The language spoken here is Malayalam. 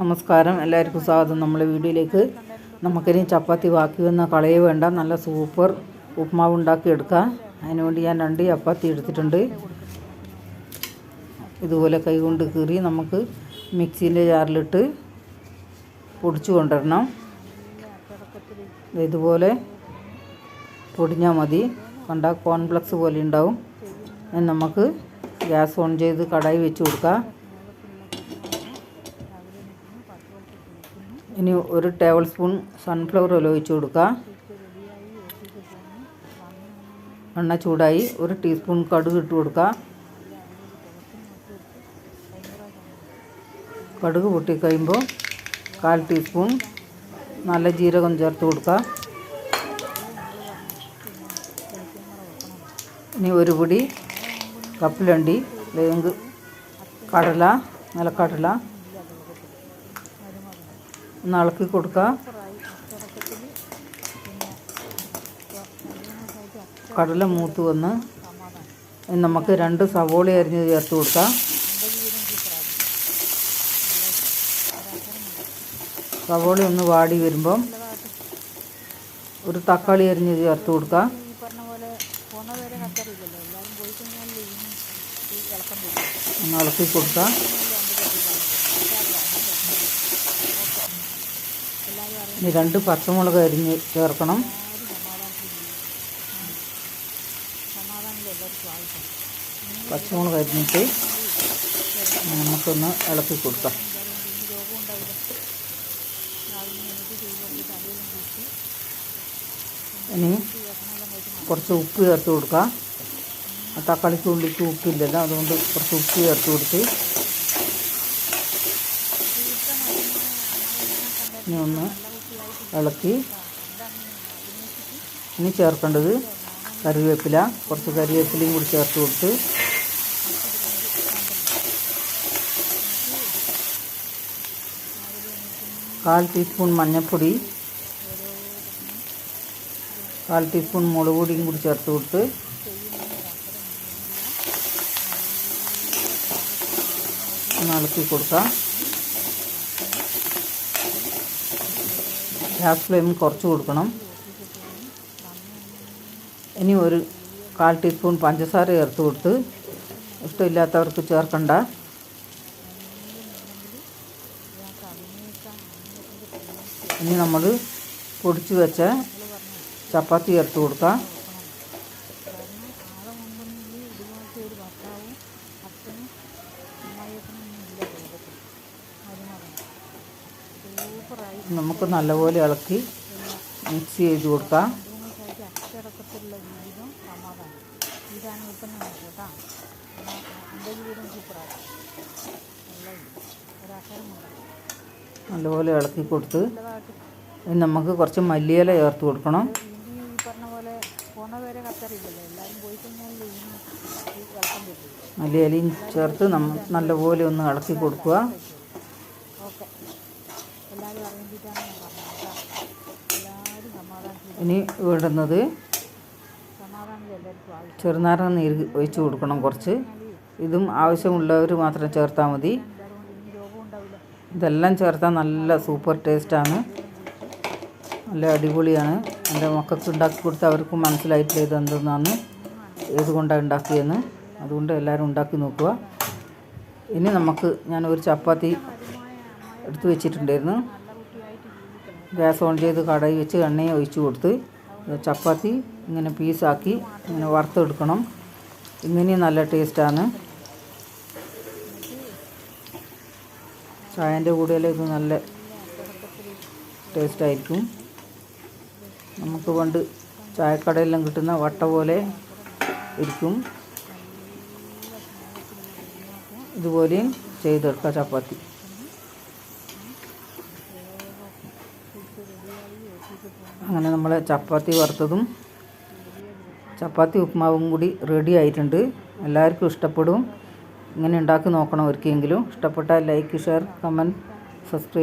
നമസ്കാരം. എല്ലാവർക്കും സ്വാഗതം. നമ്മളെ വീഡിയോയിലേക്ക് നമുക്കിനി ചപ്പാത്തി ബാക്കി വന്ന കളയെ വേണ്ട. നല്ല സൂപ്പർ ഉപ്മാവ് ഉണ്ടാക്കിയെടുക്കാം. അതിനുവേണ്ടി ഞാൻ രണ്ട് ചപ്പാത്തി എടുത്തിട്ടുണ്ട്. ഇതുപോലെ കൈകൊണ്ട് കീറി നമുക്ക് മിക്സീന്റെ ജാറിലിട്ട് പൊടിച്ചു കൊണ്ടുവരണം ഇതുപോലെ പൊടിഞ്ഞാൽ മതി. കണ്ട കോൺഫ്ലക്സ് പോലെ ഉണ്ടാവും. നമുക്ക് ഗ്യാസ് ഓൺ ചെയ്ത് കടായി വെച്ച് കൊടുക്കാം. ഇനി ഒരു ടേബിൾ സ്പൂൺ സൺഫ്ലവർ ഓയിൽ ഒഴിച്ച് കൊടുക്കുക. എണ്ണ ചൂടായി ഒരു ടീസ്പൂൺ കടുക് ഇട്ട് കൊടുക്കുക. കടുക് പൊട്ടിക്കഴിയുമ്പോൾ കാൽ ടീസ്പൂൺ നല്ല ജീരകം ചേർത്ത് കൊടുക്കുക. ഇനി ഒരു പൊടി കപ്പിലണ്ടി വേങ്ക് കടല നിലക്കടല ഒന്ന് ഇളക്കി കൊടുക്കുക കടല മൂത്ത് വന്ന് നമുക്ക് രണ്ട് സവോള അരിഞ്ഞ് ചേർത്ത് കൊടുക്കാം. സവോള ഒന്ന് വാടി വരുമ്പം ഒരു തക്കാളി അരിഞ്ഞ് ചേർത്ത് കൊടുക്കുക ഒന്ന് ഇളക്കി കൊടുക്കുക ഇനി രണ്ട് പച്ചമുളക് അരിഞ്ഞ് ചേർക്കണം. പച്ചമുളക് അരിഞ്ഞിട്ട് നമുക്കൊന്ന് ഇളക്കി കൊടുക്കാം. ഇനി കുറച്ച് ഉപ്പ് ചേർത്ത് കൊടുക്കാം. ആ തക്കാളിക്ക് ഉള്ളിക്ക് ഉപ്പില്ലല്ലോ അതുകൊണ്ട് കുറച്ച് ഉപ്പ് ചേർത്ത് കൊടുത്ത് ഇനി ഒന്ന് ഇളക്കി ഇനി ചേർക്കേണ്ടത് കറിവേപ്പില. കുറച്ച് കറിവേപ്പിലയും കൂടി ചേർത്ത് കൊടുത്ത് കാൽ ടീസ്പൂൺ മഞ്ഞൾപ്പൊടി കാൽ ടീസ്പൂൺ മുളക് പൊടിയും കൂടി ചേർത്ത് കൊടുത്ത് ഒന്ന് ഇളക്കി കൊടുക്കാം. ഗ്യാസ് ഫ്ലെയിം കുറച്ച് കൊടുക്കണം. ഇനി ഒരു കാൽ ടീസ്പൂൺ പഞ്ചസാര ചേർത്ത് കൊടുത്ത് ഇഷ്ടമില്ലാത്തവർക്ക് ചേർക്കണ്ട. ഇനി നമ്മൾ പൊടിച്ച് വെച്ച ചപ്പാത്തി ചേർത്ത് കൊടുക്കാം. നമുക്ക് നല്ലപോലെ ഇളക്കി മിക്സ് ചെയ്ത് കൊടുക്കാം. നല്ലപോലെ ഇളക്കി കൊടുത്ത് നമുക്ക് കുറച്ച് മല്ലിയില ചേർത്ത് കൊടുക്കണം. മല്ലിയിലയും ചേർത്ത് നമ്മൾ നല്ലപോലെ ഒന്ന് ഇളക്കി കൊടുക്കുക. ഇനി വേണ്ടുന്നത് ചെറുനാരങ്ങ നീര് ഒഴിച്ച് കൊടുക്കണം കുറച്ച്. ഇതും ആവശ്യമുള്ളവർ മാത്രം ചേർത്താൽ മതി. ഇതെല്ലാം ചേർത്താൽ നല്ല സൂപ്പർ ടേസ്റ്റാണ്. നല്ല അടിപൊളിയാണ്. എന്റെ മക്കൾക്ക് ഉണ്ടാക്കി കൊടുത്ത് അവർക്ക് മനസ്സിലായിട്ടില്ല ഇത് എന്തെന്നാണ് ഏതുകൊണ്ടാണ് ഉണ്ടാക്കിയെന്ന് അതുകൊണ്ട് എല്ലാവരും ഉണ്ടാക്കി നോക്കുക. ഇനി നമുക്ക് ഞാൻ ഒരു ചപ്പാത്തി എടുത്ത് വെച്ചിട്ടുണ്ടായിരുന്നു. ഗ്യാസ് ഓൺ ചെയ്ത് കടയിൽ വെച്ച് എണ്ണയും ഒഴിച്ചു കൊടുത്ത് ചപ്പാത്തി ഇങ്ങനെ പീസാക്കി ഇങ്ങനെ വറുത്തെടുക്കണം. ഇങ്ങനെയും നല്ല ടേസ്റ്റാണ്. ചായന്റെ കൂടെ ഇത് നല്ല ടേസ്റ്റായിരിക്കും. നമുക്ക് പണ്ട് ചായക്കടയിലെല്ലാം കിട്ടുന്ന വട്ട പോലെ ഇരിക്കും. ഇതുപോലെയും ചെയ്തെടുക്കാം ചപ്പാത്തി. അങ്ങനെ നമ്മൾ ചപ്പാത്തി വറുത്തതും ചപ്പാത്തി ഉപ്മാവും കൂടി റെഡി ആയിട്ടുണ്ട്. എല്ലാവർക്കും ഇഷ്ടപ്പെടും. ഇങ്ങനെ ഉണ്ടാക്കി നോക്കണം ഒരിക്കലെങ്കിലും. ഇഷ്ടപ്പെട്ടാൽ ലൈക്ക് ഷെയർ കമന്റ് സബ്സ്ക്രൈബ്